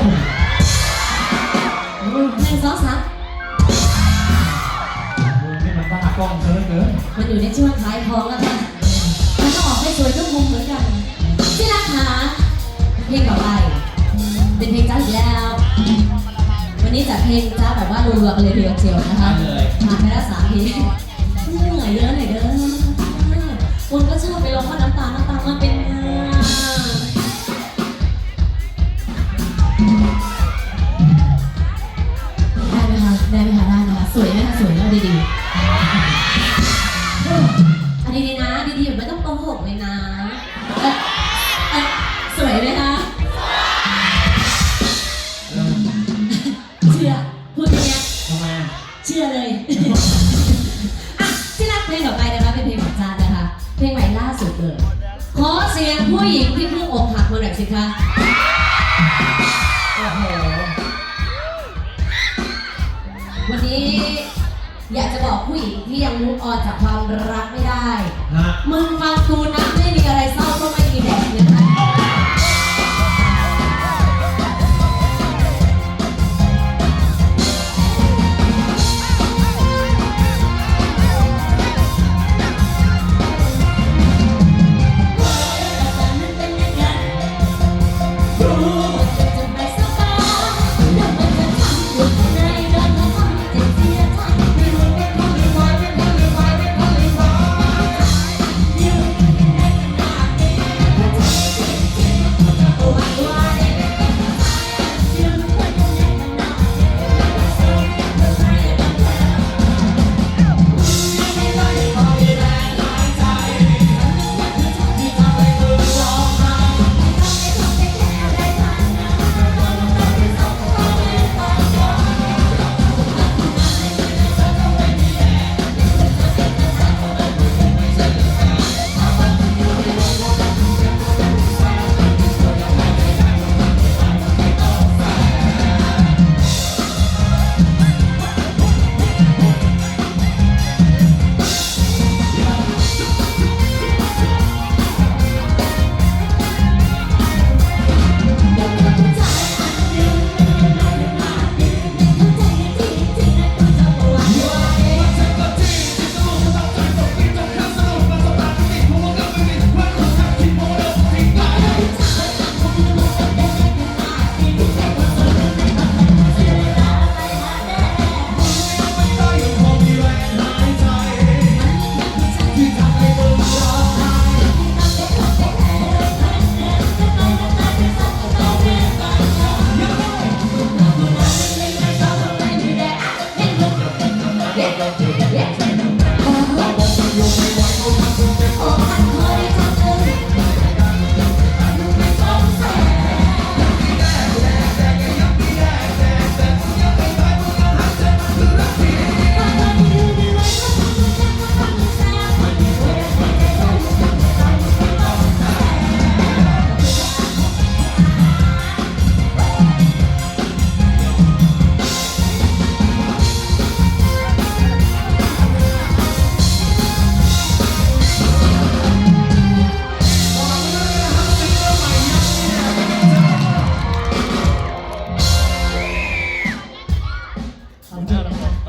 หนึ่งสองสามมึงนี่มันบ้ากล้องเธอเหลือเกินมันอยู่ในช่วงขายของแล้วค่ะมันต้องออกให้สวยทุกมุมเหมือนกันที่รักหาเพลงต่อไป เป็นเพลงจ้าอีกแล้ว วันนี้จัดเพลงจ้าแบบว่ารัวๆกันเลยทีเดียวเชียวนะคะได้เลยผ่านไปแล้วสามเพลงเหนื่อยเยอะหน่อยเด้อคนก็ชอบไปลงว่าน้ำตาลน้ำตาลมาเป็น ไหมคะได้ไหมคะได้ไหมคะสวยไหมคะสวยแล้วดีๆอันดีๆนะดีๆแบบไม่ต้องโกหกเลยนะสวยไหมคะเชื่อพูดอย่างเงี้ยทำไมเชื่อเลยอะที่รักเพลงต่อไปนะคะเป็นเพลงของจานนะคะ เพลงใหม่ล่าสุดเลยขอเสียงผู้หญิงที่เพิ่งอกหักมาหน่อยสิคะโอ้โห วันนี้อยากจะบอกผู้หญิงที่ยังมุกออนจากความรักไม่ได้ ฮะ มึงฟังกูนะไม่ Yeah.